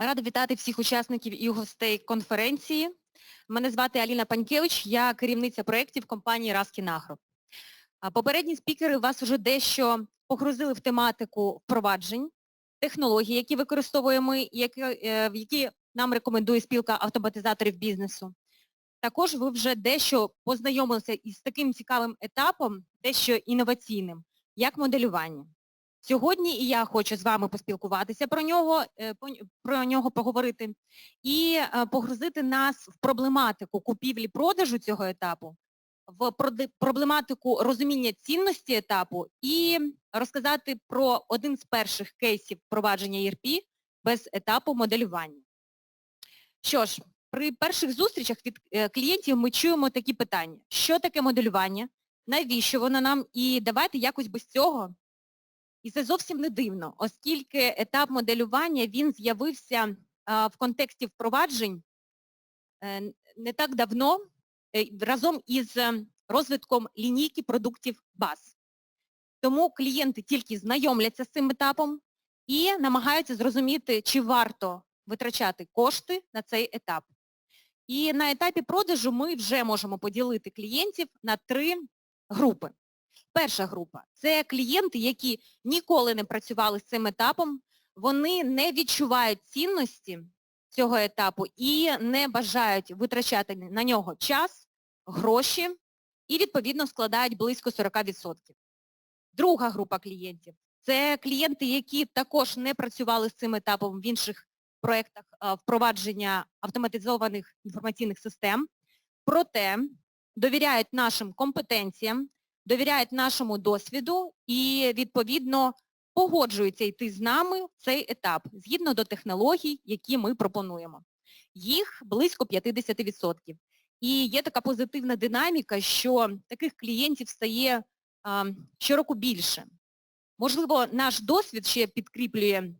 Рада вітати всіх учасників і гостей конференції. Мене звати Аліна Панькевич, я керівниця проєктів компанії Раскін Агро. А Попередні спікери вас вже дещо погрузили в тематику впроваджень, технологій, які використовуємо які, е, які нам рекомендує спілка автоматизаторів бізнесу. Також ви вже дещо познайомилися із таким цікавим етапом, дещо інноваційним, як моделювання. Сьогодні і я хочу з вами поспілкуватися про нього, е, про нього поговорити і е, погрузити нас в проблематику купівлі-продажу цього етапу, в проблематику розуміння цінності етапу і розказати про один з перших кейсів впровадження ERP без етапу моделювання. Що ж, при перших зустрічах від е, клієнтів ми чуємо такі питання. Що таке моделювання? Навіщо воно нам? І давайте якось без цього і це зовсім не дивно, оскільки етап моделювання він з'явився в контексті впроваджень е, не так давно е, разом із е, розвитком лінійки продуктів баз. Тому клієнти тільки знайомляться з цим етапом і намагаються зрозуміти, чи варто витрачати кошти на цей етап. І на етапі продажу ми вже можемо поділити клієнтів на три групи. Перша група це клієнти, які ніколи не працювали з цим етапом, вони не відчувають цінності цього етапу і не бажають витрачати на нього час, гроші і, відповідно, складають близько 40%. Друга група клієнтів це клієнти, які також не працювали з цим етапом в інших проєктах впровадження автоматизованих інформаційних систем, проте довіряють нашим компетенціям, довіряють нашому досвіду і, відповідно, погоджуються йти з нами в цей етап, згідно до технологій, які ми пропонуємо. Їх близько 50%. І є така позитивна динаміка, що таких клієнтів стає а, щороку більше. Можливо, наш досвід ще підкріплює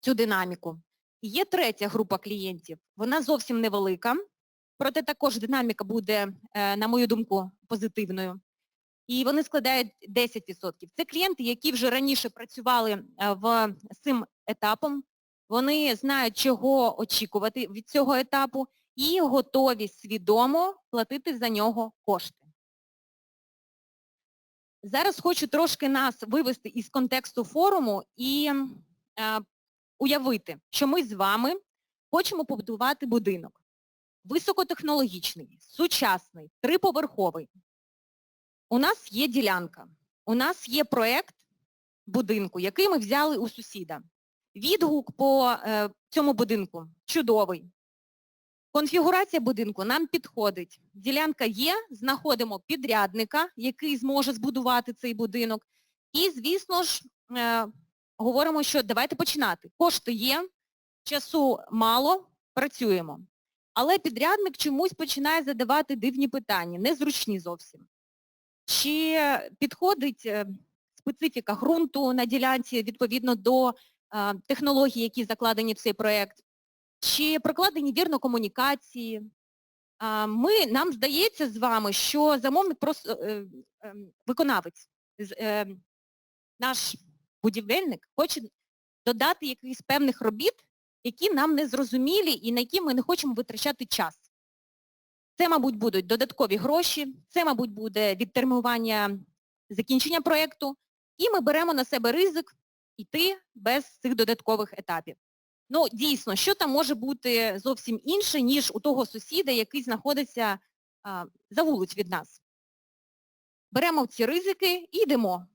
цю динаміку. І є третя група клієнтів. Вона зовсім невелика, проте також динаміка буде, е, на мою думку, позитивною і вони складають 10%. Це клієнти, які вже раніше працювали е, в, цим етапом, вони знають, чого очікувати від цього етапу і готові свідомо платити за нього кошти. Зараз хочу трошки нас вивести із контексту форуму і е, уявити, що ми з вами хочемо побудувати будинок. Високотехнологічний, сучасний, триповерховий, у нас є ділянка, у нас є проєкт будинку, який ми взяли у сусіда. Відгук по е, цьому будинку чудовий. Конфігурація будинку нам підходить. Ділянка є, знаходимо підрядника, який зможе збудувати цей будинок. І, звісно ж, е, говоримо, що давайте починати. Кошти є, часу мало, працюємо. Але підрядник чомусь починає задавати дивні питання, незручні зовсім. Чи підходить е, специфіка ґрунту на ділянці відповідно до е, технологій, які закладені в цей проєкт? Чи прокладені вірно комунікації? Ми, нам здається з вами, що замовник просто е, е, виконавець, е, наш будівельник хоче додати якихось певних робіт, які нам не зрозумілі і на які ми не хочемо витрачати час. Це, мабуть, будуть додаткові гроші, це, мабуть, буде відтермінування закінчення проєкту, і ми беремо на себе ризик йти без цих додаткових етапів. Ну, дійсно, що там може бути зовсім інше, ніж у того сусіда, який знаходиться а, за вулиць від нас. Беремо ці ризики і йдемо.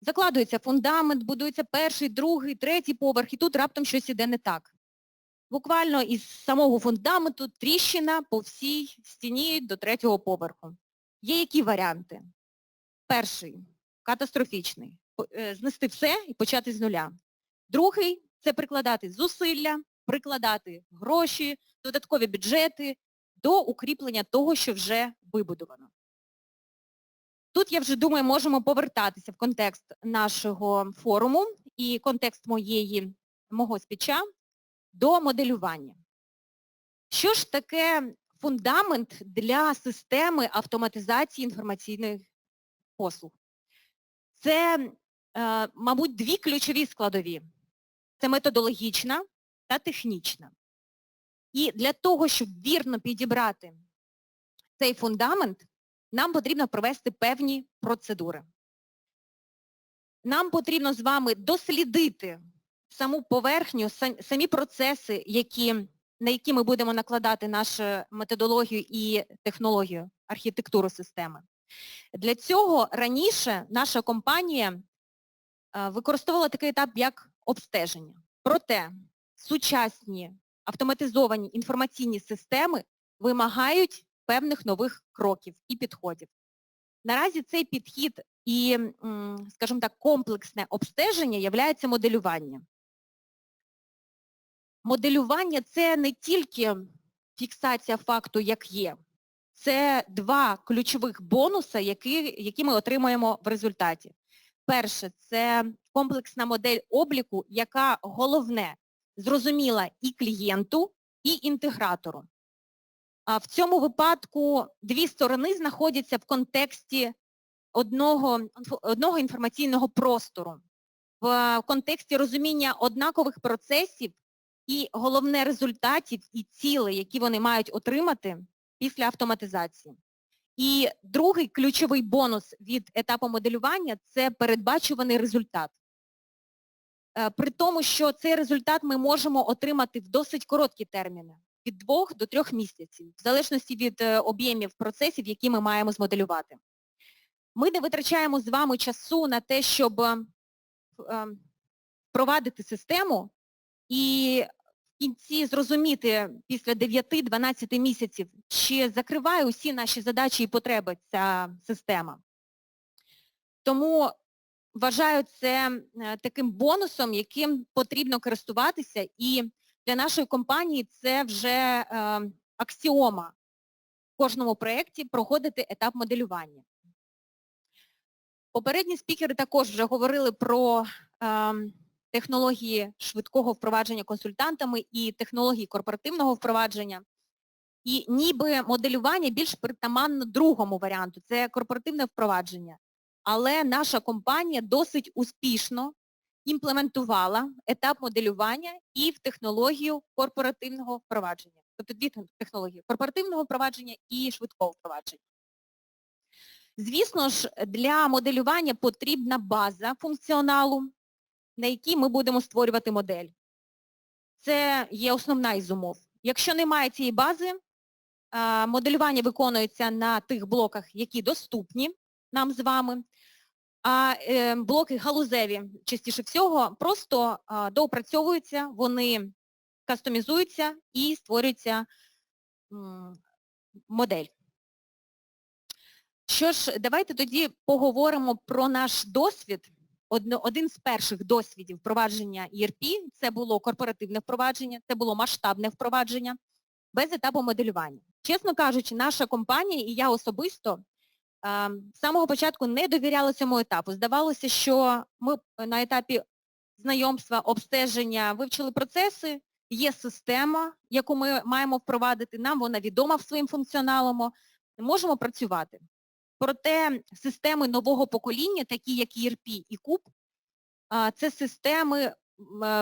Закладується фундамент, будується перший, другий, третій поверх, і тут раптом щось іде не так буквально із самого фундаменту тріщина по всій стіні до третього поверху. Є які варіанти? Перший катастрофічний. Е, Знести все і почати з нуля. Другий це прикладати зусилля, прикладати гроші, додаткові бюджети до укріплення того, що вже вибудовано. Тут, я вже думаю, можемо повертатися в контекст нашого форуму і контекст моєї, мого спіча до моделювання. Що ж таке фундамент для системи автоматизації інформаційних послуг? Це, е, мабуть, дві ключові складові. Це методологічна та та технічна. І для того, щоб вірно підібрати цей фундамент, нам потрібно провести певні процедури. Нам потрібно з вами дослідити саму поверхню, самі процеси, які, на які ми будемо накладати нашу методологію і технологію, архітектуру системи. Для цього раніше наша компанія використовувала такий етап, як обстеження. Проте сучасні автоматизовані інформаційні системи вимагають певних нових кроків і підходів. Наразі цей підхід і, скажімо так, комплексне обстеження є моделюванням. Моделювання це не тільки фіксація факту, як є. Це два ключових бонуси, які, які ми отримуємо в результаті. Перше, це комплексна модель обліку, яка головне зрозуміла і клієнту, і інтегратору. А в цьому випадку дві сторони знаходяться в контексті одного, одного інформаційного простору, в контексті розуміння однакових процесів і головне результатів і цілей, які вони мають отримати після автоматизації. І другий ключовий бонус від етапу моделювання це передбачуваний результат. Е, при тому, що цей результат ми можемо отримати в досить короткі терміни, від двох до трьох місяців, в залежності від е, об'ємів процесів, які ми маємо змоделювати. Ми не витрачаємо з вами часу на те, щоб е, впровадити систему і в кінці зрозуміти після 9-12 місяців, чи закриває усі наші задачі і потреби ця система. Тому вважаю це е, таким бонусом, яким потрібно користуватися, і для нашої компанії це вже е, аксіома в кожному проєкті проходити етап моделювання. Попередні спікери також вже говорили про е, технології швидкого впровадження консультантами і технології корпоративного впровадження. І ніби моделювання більш притаманно другому варіанту це корпоративне впровадження але наша компанія досить успішно імплементувала етап моделювання і в технологію корпоративного впровадження. Тобто дві технології корпоративного впровадження і швидкого впровадження. Звісно ж, для моделювання потрібна база функціоналу, на якій ми будемо створювати модель. Це є основна із умов. Якщо немає цієї бази, моделювання виконується на тих блоках, які доступні нам з вами, а е, блоки галузеві, частіше всього, просто доопрацьовуються, вони кастомізуються і створюється модель. Що ж, давайте тоді поговоримо про наш досвід. Один з перших досвідів впровадження ERP – це було корпоративне впровадження, це було масштабне впровадження без етапу моделювання. Чесно кажучи, наша компанія і я особисто з самого початку не довіряли цьому етапу. Здавалося, що ми на етапі знайомства, обстеження вивчили процеси, є система, яку ми маємо впровадити, нам вона відома своїм функціоналом, можемо працювати. Проте системи нового покоління, такі як ERP і CUB, це системи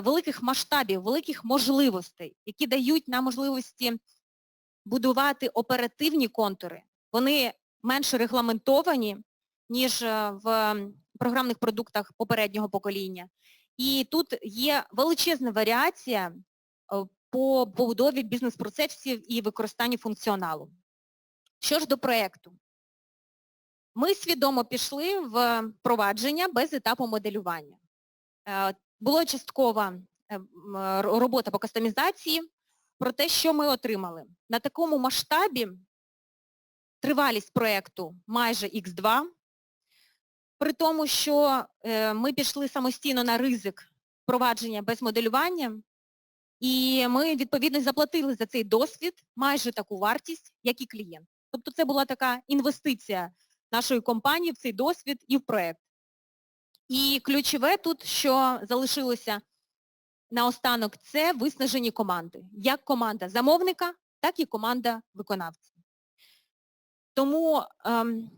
великих масштабів, великих можливостей, які дають нам можливості будувати оперативні контури. Вони менш регламентовані, ніж е, в програмних продуктах попереднього покоління. І тут є величезна варіація е, по побудові бізнес-процесів і використанню функціоналу. Що ж до проєкту? Ми свідомо пішли в впровадження без етапу моделювання. Е, була часткова робота по кастомізації про те, що ми отримали. На такому масштабі тривалість проєкту майже Х2, при тому, що е, ми пішли самостійно на ризик впровадження без моделювання, і ми, відповідно, заплатили за цей досвід майже таку вартість, як і клієнт. Тобто це була така інвестиція нашої компанії в цей досвід і в проєкт. І ключове тут, що залишилося наостанок, це виснажені команди. Як команда замовника, так і команда виконавця. Тому ем,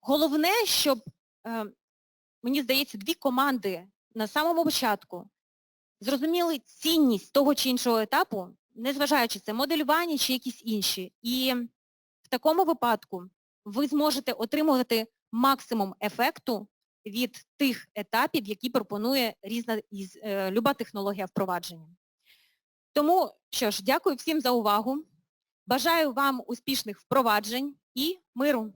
головне, щоб, ем, мені здається, дві команди на самому початку зрозуміли цінність того чи іншого етапу, незважаючи це моделювання чи якісь інші. І в такому випадку ви зможете отримувати максимум ефекту від тих етапів, які пропонує різна із, е, люба технологія впровадження. Тому, що ж, дякую всім за увагу. Бажаю вам успішних впроваджень і миру.